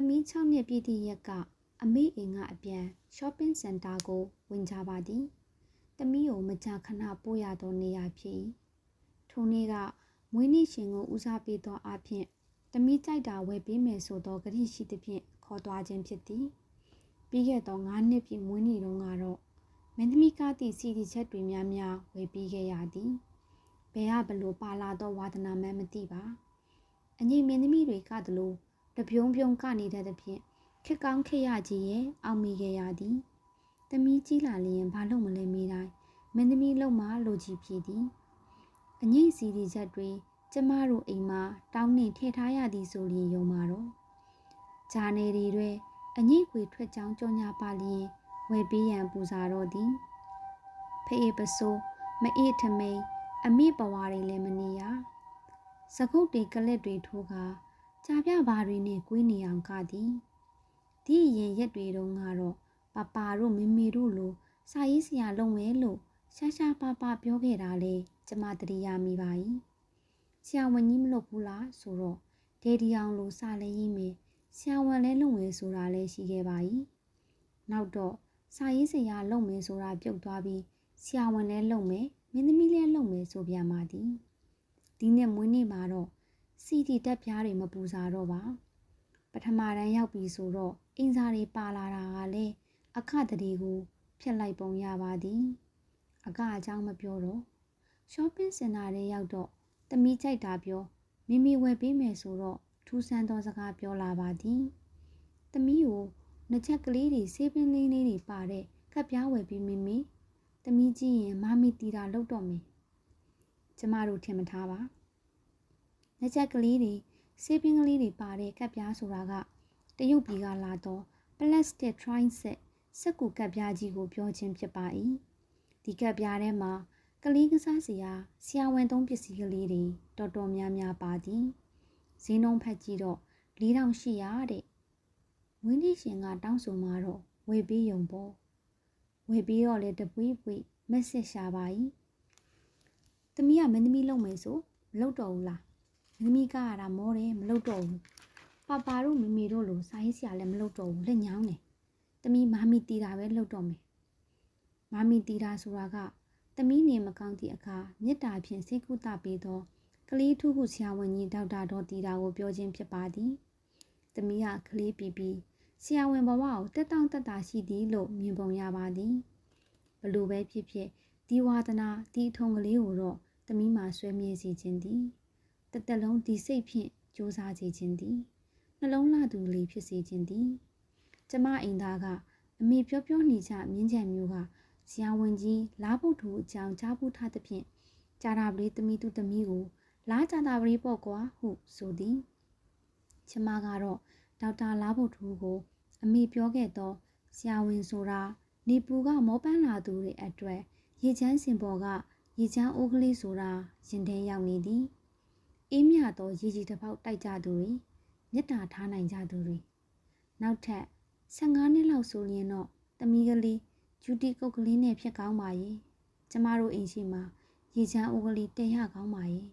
သမီး6နှစ်ပြည့်သည့်ရက်ကအမေအိမ်ကအပြန် shopping center ကိုဝင်ကြပါသည်။သမီးကိုမကြာခဏပို့ရသောနေရာဖြစ်၏။ထိုနေ့ကမွေးနေ့ရှင်ကိုဦးစားပေးသောအဖြစ်သမီးကြိုက်တာဝယ်ပေးမယ်ဆိုသောကတိရှိသဖြင့်ခေါ်သွားခြင်းဖြစ်သည်။ပြီးခဲ့သော9နှစ်ပြည့်မွေးနေ့တုန်းကတော့မင်းသမီးကားသည့်စီဒီချက်တွေများများဝယ်ပေးခဲ့ရသည်။ဘယ်ကဘလို့ပါလာသောဝါသနာမှန်းမသိပါ။အငိမ့်မင်းသမီးတွေကတလို့ တပြုံးပြုံးကနေတတ်သဖြင့်ခက်ကောင်းခက်ရကြီးရဲ့အောင်မိခဲ့ရသည်။သမီးကြီးလာလျင်ဘာလို့မလဲမေးတိုင်းမင်းသမီးလုံမလိုချီဖြစ်သည်။အငိမ့်စီဒီချက်တွေကျမတို့အိမ်မှာတောင်းနှင်ထည့်ထားရသည်ဆိုလျင်ယုံပါတော့။ဂျာနယ်တွေတွင်အငိမ့်ခွေထွက်ကြောင်းကြောညာပါလျင်ဝယ်ပေးရန်ပူစာတော့သည်။ဖေးပစိုးမအေးထမိန်အမိဘဝတွေလည်းမနေရ။စကုတ်တွေကလစ်တွေထိုးကား ကြာပြဘာတွေနဲ့ကွေးနေအောင်ကသည်ဒီရင်ရက်တွေတုန်းကတော့ပပတို့မမေတို့လိုစာရေးဆရာလုပ်မယ်လို့ရှာရှာပပပြောခဲ့တာလေကျမတတိယမိပါ၏ဆရာဝန်ကြီးမလုပ်ဘူးလားဆိုတော့ဒေဒီအောင်လိုစာလည်းရေးမယ်ဆရာဝန်လည်းလုပ်မယ်ဆိုတာလည်းရှိခဲ့ပါ၏နောက်တော့စာရေးဆရာလုပ်မယ်ဆိုတာပြုတ်သွားပြီးဆရာဝန်လည်းလုပ်မယ်မင်းသမီးလည်းလုပ်မယ်ဆိုပြန်ပါသည်ဒီနေ့မွေးနေ့မှာတော့ စီတီတက်ပြားတွေမပူစားတော့ပါပထမတန်းရောက်ပြီဆိုတော့အင်စာတွေပါလာတာကလည်းအခတတိကိုဖျက်လိုက်ပုံရပါသည်အကအကြောင်းမပြောတော့ shopping center ထဲရောက်တော့တမီးကြိုက်တာပြောမိမိဝယ်ပေးမယ်ဆိုတော့ထူးဆန်းသောစကားပြောလာပါသည်တမီးကိုနှစ်ချက်ကလေးတွေဆေးပင်းလေးလေးတွေပါတဲ့ကပ်ပြားဝယ်ပြီးမိမိတမီးကြည့်ရင်မမီတီတာလောက်တော့မယ်ကျမတို့ထင်မထားပါ လက်ချက်ကလေးတွေဆေးပင်းကလေးတွေပါတဲ့ကပ်ပြားဆိုတာကတရုတ်ပြည်ကလာတော့ plastic trying set စက်ကူကပ်ပြားကြီးကိုပြောခြင်းဖြစ်ပါ၏ဒီကပ်ပြားထဲမှာကလေးကစားစရာဆရာဝန်သုံးပစ္စည်းကလေးတွေတော်တော်များများပါသည်ဈေးနှုန်းဖက်ကြည့်တော့4800တဲ့ဝင်းကြီးရှင်ကတောင်းဆိုမှတော့ဝေပေးယုံပေါ့ဝေပေးတော့လေတပွေးပွေးမက်ဆေ့ရှာပါ၏တမီးကမင်းသမီးလုံမယ်ဆိုမလုပ်တော့ဘူးလား မင်းသမီးကရတာမောတယ်မလုပ်တော့ဘူးပါပါတို့မမေတို့လိုစာရေးဆရာလည်းမလုပ်တော့ဘူးလက်ညောင်းတယ်တမီးမာမီတီတာပဲလုပ်တော့မယ်မာမီတီတာဆိုတာကတမီးနေမကောင်းသည့်အခါမေတ္တာဖြင့်စိတ်ကူးတာပေးသောကလေးထုခုဆရာဝန်ကြီးဒေါက်တာဒေါ်တီတာကိုပြောခြင်းဖြစ်ပါသည်တမီးကကလေးပြီးပြီးဆရာဝန်ဘဝကိုတက်တောင့်တက်တာရှိသည်လို့မြင်ပုံရပါသည်ဘလို့ပဲဖြစ်ဖြစ်ဒီဝါဒနာဒီထုံကလေးကိုတော့တမီးမှာဆွဲမြဲစီခြင်းသည် တသက်လုံးဒီစိတ်ဖြင့်စူးစမ်းစေခြင်းသည်နှလုံးလှသူလေးဖြစ်စေခြင်းသည်ကျမအိမ်သားကအမေပြောပြောနေကြမြင်းချံမျိုးကဆရာဝန်ကြီးလားဖို့သူအကြောင်းကြားဖို့ထားသဖြင့်ကြာတာပလေးတမီသူတမီကိုလားကြာတာပလေးပေါ့ကွာဟုဆိုသည်ကျမကတော့ဒေါက်တာလားဖို့သူကို အမေပြောခဲ့သောဆရာဝန်ဆိုတာနေပူကမောပန်းလာသူတွေအတွက်ရေချမ်းစင်ပေါ်ကရေချမ်းအိုးကလေးဆိုတာရင်ထဲရောက်နေသည် အေးမြသောရေကြီးတစ်ပေါက်တိုက်ကြသူတွေမေတ္တာထားနိုင်ကြသူတွေနောက်ထပ်15နှစ်လောက်ဆိုရင်တော့တမီးကလေးဂျူတီကုတ်ကလေးနဲ့ဖြစ်ကောင်းပါရဲ့ကျမတို့အိမ်ရှိမှာရေချမ်းအိုးကလေးတင်ရကောင်းပါရဲ့